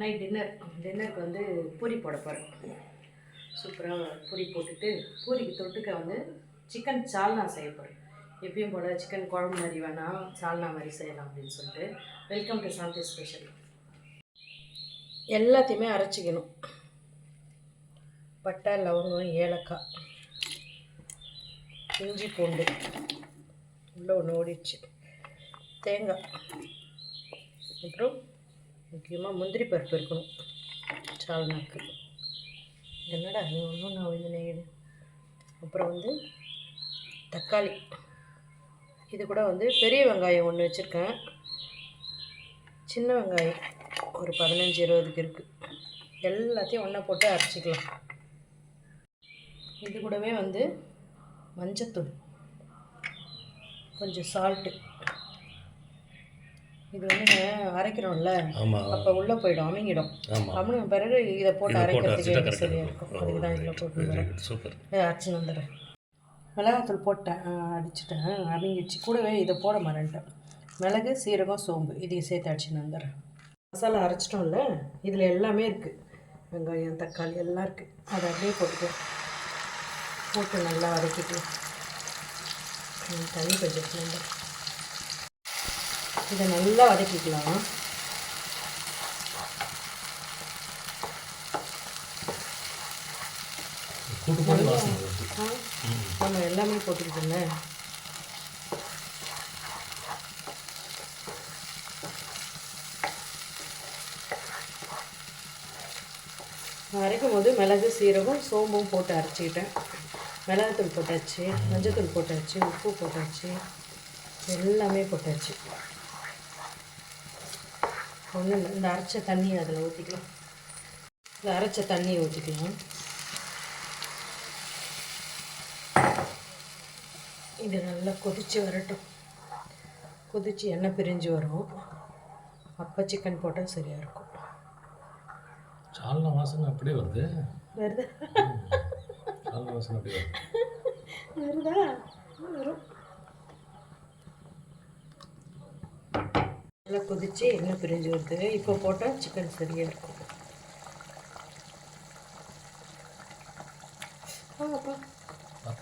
Night dinner டின்னருக்கு வந்து பூரி போட போகிறேன் சூப்பராக பூரி போட்டுட்டு பூரிக்கு தொட்டுக்க வந்து சிக்கன் சால்னா செய்ய போகிறேன் எப்பயும் போல் சிக்கன் குழம்பு மாதிரி வேணாம் சால்னா மாதிரி செய்யலாம் அப்படின்னு சொல்லிட்டு. வெல்கம் டு சாந்தி ஸ்பெஷல் எல்லாத்தையுமே அரைச்சிக்கணும். பட்டை லவங்கம் ஏலக்காய் இஞ்சி பூண்டு உள்ளே ஒன்று ஓடிடுச்சு. தேங்காய் அப்புறம் முக்கியமாக முந்திரி பருப்பு இருக்கணும். சால்னாக்கு என்னடா அது ஒன்றும் நான் வந்து நெய்யுது. அப்புறம் வந்து தக்காளி. இது கூட வந்து பெரிய வெங்காயம் ஒன்று வச்சுருக்கேன். சின்ன வெங்காயம் ஒரு பதினஞ்சு இருபதுக்கு இருக்குது எல்லாத்தையும் ஒன்றா போட்டு அரைச்சிக்கலாம். இது கூடவே வந்து மஞ்சத்தூள். கொஞ்சம் சால்ட்டு இது வந்து அரைக்கிறோம்ல அப்போ உள்ளே போயிடும் அமுங்கிடும். அமுங்க பிறகு இதை போட்டு அரைக்கிறதுக்கு சரியாக இருக்கும். அதுக்கு தான் இதில் போட்டு சூப்பர். அரைச்சி வந்துடுறேன் மிளகாத்தூள் போட்டேன் அடிச்சிட்டேன். அமுங்கிடுச்சு. கூடவே இதை போட மாட்டேன்ட்டேன் மிளகு சீரகம் சோம்பு இதையும் சேர்த்து அடிச்சுன்னு வந்துடுறேன் மசாலா அரைச்சிட்டோம்ல இதில் எல்லாமே இருக்குது வெங்காயம் தக்காளி எல்லாம் இருக்குது அதை அப்படியே போட்டுக்கலாம் போட்டு நல்லா வதக்கிக்கலாம் ம், தண்ணி கொஞ்சம் இதை நல்லா வதக்கிக்கலாம். நம்ம எல்லாமே போட்டுக்கிட்டோம்ல. அரைக்கும் போது மிளகு சீரகம் சோம்பும் போட்டு அரைச்சிக்கிட்டேன். மிளகுத்தூள் போட்டாச்சு மஞ்சத்தூள் போட்டாச்சு உப்பு போட்டாச்சு எல்லாமே போட்டாச்சு. ஒன்றும் இல்லை இந்த அரைச்ச தண்ணியை அதில் ஊற்றிக்கலாம் இந்த அரைச்ச தண்ணியை ஊற்றிக்கலாம் இது நல்லா கொதித்து வரட்டும். கொதித்து எண்ணெய் பிரிஞ்சு வரும். அப்போ சிக்கன் போட்டால் சரியாக இருக்கும். சால்னா வாசனை அப்படியே வருது. வருதா? சால்னா வாசனை அப்படியே வருது. வருதா? வரும். நல்லா கொதித்து எண்ணெய் பிரிஞ்சு வருது. இப்போ போட்டால் சிக்கன் சரியாக இருக்கும்.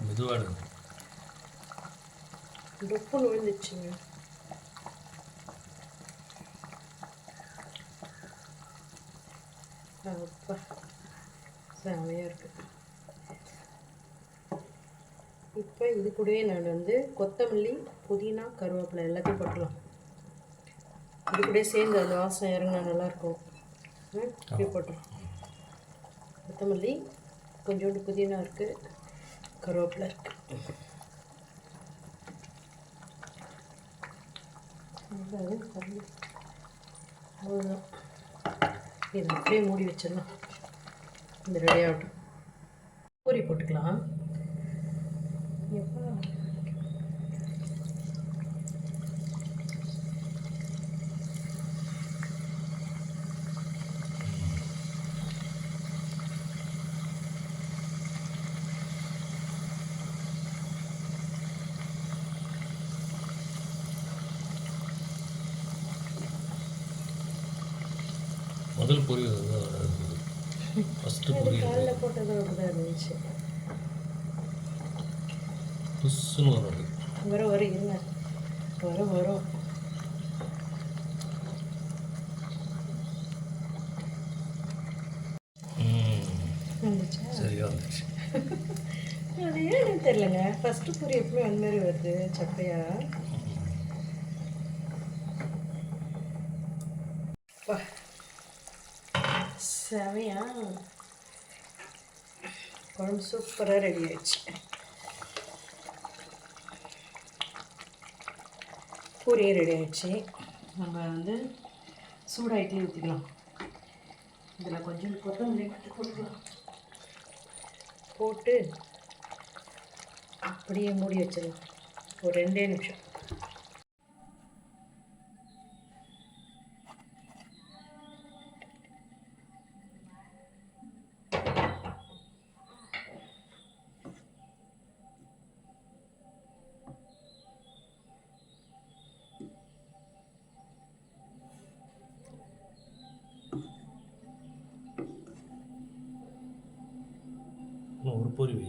மெதுவாக டொப்புன்னு விழுந்துச்சுங்க அப்பா செமையாக இருக்கு. இப்போ இது கூடவே நான் வந்து கொத்தமல்லி புதினா கருவேப்பிலை எல்லாத்தையும் போட்டுடலாம் இது கூட சேர்ந்து அந்த வாசனை இறங்கினா நல்லாயிருக்கும். இப்படி போட்டுரும் கொத்தமல்லி கொஞ்சோண்டு புதினா இருக்குது கருவேப்பிலை இருக்குது அவ்வளோதான் இது அப்படியே மூடி வச்சிடலாம். இந்த ரெடி ஆகட்டும். பூரி போட்டுக்கலாம். எப்பா? முதல் பொரி ஃபஸ்ட்டு பொரி காலைல போட்டது அப்படிதான் இருந்துச்சு. புஷ்ஷுன்னு வரும். வரும் வரும் இருங்க வரும் வரும் ம். வந்துச்சா. அது ஏன்னு தெரிலங்க ஃபஸ்ட்டு பூரி எப்பவுமே அந்த மாதிரி வருது சப்பையா? செமையா குழம்பு சூப்பராக ரெடி ஆயிடுச்சு. பூரியே ரெடி ஆயிடுச்சு. நம்ம வந்து சூடாக இட்லி ஊற்றிக்கலாம் இதில் கொஞ்சம் கொத்தமல்லி போட்டு கொடுக்கலாம் போட்டு அப்படியே மூடி வச்சிடலாம். ஒரு ரெண்டே நிமிஷம். இன்னும் ஒரு பொரி வை